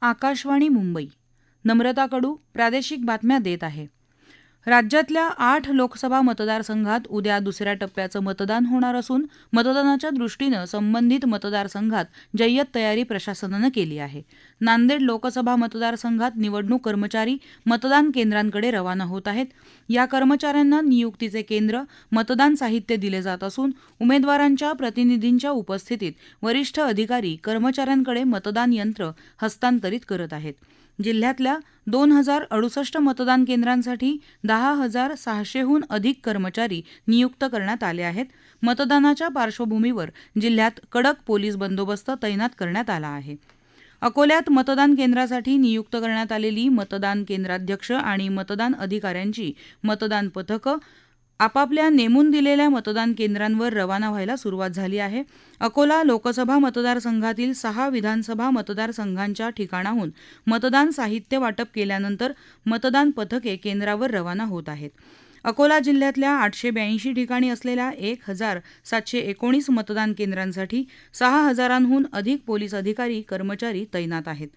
आकाशवाणी मुंबई. नम्रता कडू प्रादेशिक बातम्या देत आहे. राज्यातल्या आठ लोकसभा मतदारसंघात उद्या दुसऱ्या टप्प्याचं मतदान होणार असून मतदानाच्या दृष्टीनं संबंधित मतदारसंघात जय्यत तयारी प्रशासनानं केली आहे. नांदेड लोकसभा मतदारसंघात निवडणूक कर्मचारी मतदान केंद्रांकडे रवाना होत आहेत. या कर्मचाऱ्यांना नियुक्तीचे केंद्र मतदान साहित्य दिले जात असून उमेदवारांच्या प्रतिनिधींच्या उपस्थितीत वरिष्ठ अधिकारी कर्मचाऱ्यांकडे मतदान यंत्र हस्तांतरित करत आहेत. जिल्ह्यातल्या दोन हजार अडुसष्ट मतदान केंद्रांसाठी दहा हजार सहाशेहून अधिक कर्मचारी नियुक्त करण्यात आले आहेत. मतदानाच्या पार्श्वभूमीवर जिल्ह्यात कडक पोलीस बंदोबस्त तैनात करण्यात आला आहे. अकोल्यात मतदान केंद्रासाठी नियुक्त करण्यात आलेली मतदान केंद्राध्यक्ष आणि मतदान अधिकाऱ्यांची मतदान पथकं आपापल्या नेमून दिलेल्या मतदान केंद्रांवर रवाना व्हायला सुरुवात झाली आहे. अकोला लोकसभा मतदारसंघातील सहा विधानसभा मतदारसंघांच्या ठिकाणाहून मतदान साहित्य वाटप केल्यानंतर मतदान पथके केंद्रावर रवाना होत आहेत. अकोला जिल्ह्यातल्या आठशे ब्याऐंशी ठिकाणी असलेल्या एक हजार सातशे एकोणीस मतदान केंद्रांसाठी सहा हजारांहून अधिक पोलीस अधिकारी कर्मचारी तैनात आहेत.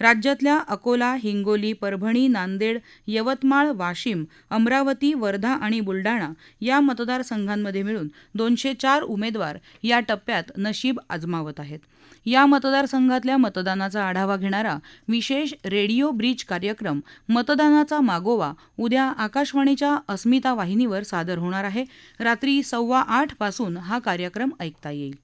राज्यातल्या अकोला हिंगोली परभणी नांदेड यवतमाळ वाशिम अमरावती वर्धा आणि बुलडाणा या मतदारसंघांमध्ये मिळून दोनशे चार उमेदवार या टप्प्यात नशीब आजमावत आहेत. या मतदारसंघातल्या मतदानाचा आढावा घेणारा विशेष रेडिओ ब्रिज कार्यक्रम मतदानाचा मागोवा उद्या आकाशवाणीच्या अस्मिता वाहिनीवर सादर होणार आहे. रात्री सव्वा आठपासून हा कार्यक्रम ऐकता येईल.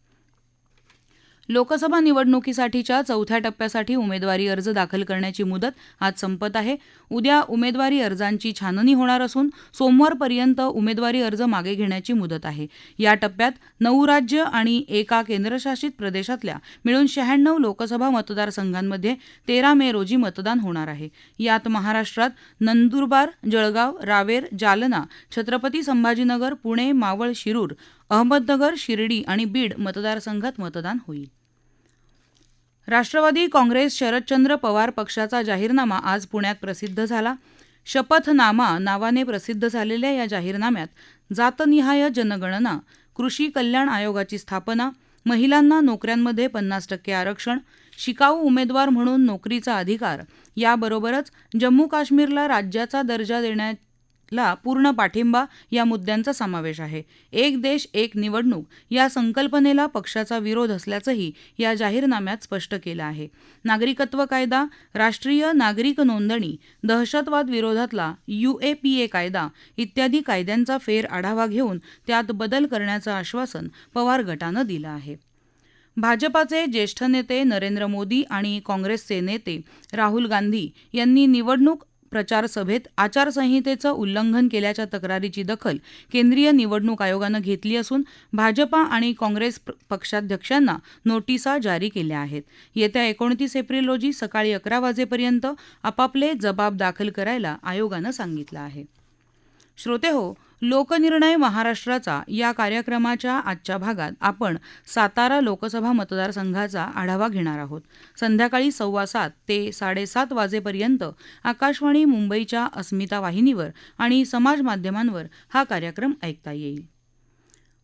लोकसभा निवडणुकीसाठीच्या चौथ्या टप्प्यासाठी उमेदवारी अर्ज दाखल करण्याची मुदत आज संपत आहे. उद्या उमेदवारी अर्जांची छाननी होणार असून सोमवारपर्यंत उमेदवारी अर्ज मागे घेण्याची मुदत आहे. या टप्प्यात नऊ राज्य आणि एका केंद्रशासित प्रदेशातल्या मिळून शहाण्णव लोकसभा मतदारसंघांमध्ये तेरा मे रोजी मतदान होणार आहे. यात महाराष्ट्रात नंदुरबार जळगाव रावेर जालना छत्रपती संभाजीनगर पुणे मावळ शिरूर अहमदनगर शिर्डी आणि बीड मतदारसंघात मतदान होईल. राष्ट्रवादी काँग्रेस शरदचंद्र पवार पक्षाचा जाहीरनामा आज पुण्यात प्रसिद्ध झाला. शपथनामा नावाने प्रसिद्ध झालेल्या या जाहीरनाम्यात जातनिहाय जनगणना कृषी कल्याण आयोगाची स्थापना महिलांना नोकऱ्यांमध्ये पन्नास टक्के आरक्षण शिकाऊ उमेदवार म्हणून नोकरीचा अधिकार याबरोबरच जम्मू काश्मीरला राज्याचा दर्जा देण्यात ला पूर्ण पाठिंबा या मुद्द्यांचा समावेश आहे. एक देश एक निवडणूक या संकल्पनेला पक्षाचा विरोध असल्याचंही या जाहीरनाम्यात स्पष्ट केलं आहे. नागरिकत्व कायदा राष्ट्रीय नागरिक नोंदणी दहशतवाद विरोधातला युएपीए कायदा इत्यादी कायद्यांचा फेर आढावा घेऊन त्यात बदल करण्याचं आश्वासन पवार गटानं दिलं आहे. भाजपाचे ज्येष्ठ नेते नरेंद्र मोदी आणि काँग्रेसचे नेते राहुल गांधी यांनी निवडणूक प्रचारसभेत आचारसंहितेचं उल्लंघन केल्याच्या तक्रारीची दखल केंद्रीय निवडणूक आयोगानं घेतली असून भाजपा आणि काँग्रेस पक्षाध्यक्षांना नोटिसा जारी केल्या आहेत. येत्या एकोणतीस एप्रिल रोजी सकाळी अकरा वाजेपर्यंत आपापले जबाब दाखल करायला आयोगानं सांगितलं आहे. श्रोते हो लोकनिर्णय महाराष्ट्राचा या कार्यक्रमाच्या आजच्या भागात आपण सातारा लोकसभा मतदारसंघाचा आढावा घेणार आहोत. संध्याकाळी सव्वा सात ते साडेसात वाजेपर्यंत आकाशवाणी मुंबईच्या अस्मिता वाहिनीवर आणि समाज माध्यमांवर हा कार्यक्रम ऐकता येईल.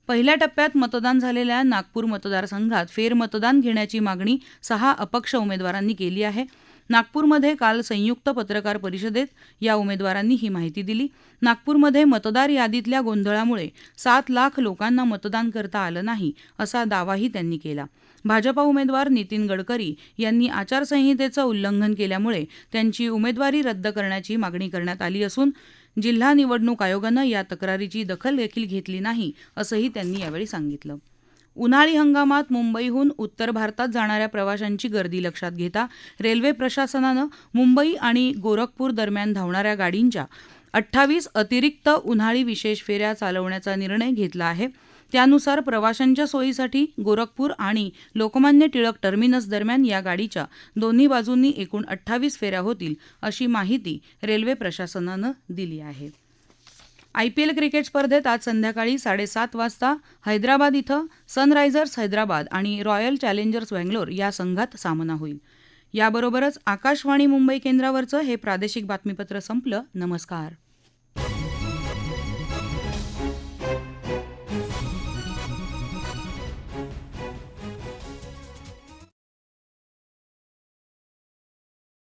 पहिल्या टप्प्यात मतदान झालेल्या नागपूर मतदारसंघात फेरमतदान घेण्याची मागणी सहा अपक्ष उमेदवारांनी केली आहे. नागपूरमध्ये काल संयुक्त पत्रकार परिषदेत या उमेदवारांनी ही माहिती दिली. नागपूरमध्ये मतदार यादीतल्या गोंधळामुळे सात लाख लोकांना मतदान करता आलं नाही असा दावाही त्यांनी केला. भाजपा उमेदवार नितीन गडकरी यांनी आचारसंहितेचं उल्लंघन केल्यामुळे त्यांची उमेदवारी रद्द करण्याची मागणी करण्यात आली असून जिल्हा निवडणूक आयोगानं या तक्रारीची दखल देखील घेतली नाही असंही त्यांनी यावेळी सांगितलं. उन्हाळी हंगामात मुंबईहून उत्तर भारतात जाणाऱ्या प्रवाशांची गर्दी लक्षात घेता रेल्वे प्रशासनानं मुंबई आणि गोरखपूर दरम्यान धावणाऱ्या गाडींच्या अठ्ठावीस अतिरिक्त उन्हाळी विशेष फेऱ्या चालवण्याचा निर्णय घेतला आहे. त्यानुसार प्रवाशांच्या सोयीसाठी गोरखपूर आणि लोकमान्य टिळक टर्मिनस दरम्यान या गाडीच्या दोन्ही बाजूंनी एकूण अठ्ठावीस फेऱ्या होतील अशी माहिती रेल्वे प्रशासनानं दिली आहे. आयपीएल क्रिकेट स्पर्धेत आज संध्याकाळी साडेसात वाजता हैदराबाद इथं सनरायझर्स हैदराबाद आणि रॉयल चॅलेंजर्स बंगलोर या संघात सामना होईल. याबरोबरच आकाशवाणी मुंबई केंद्रावरचं हे प्रादेशिक बातमीपत्र संपलं. नमस्कार.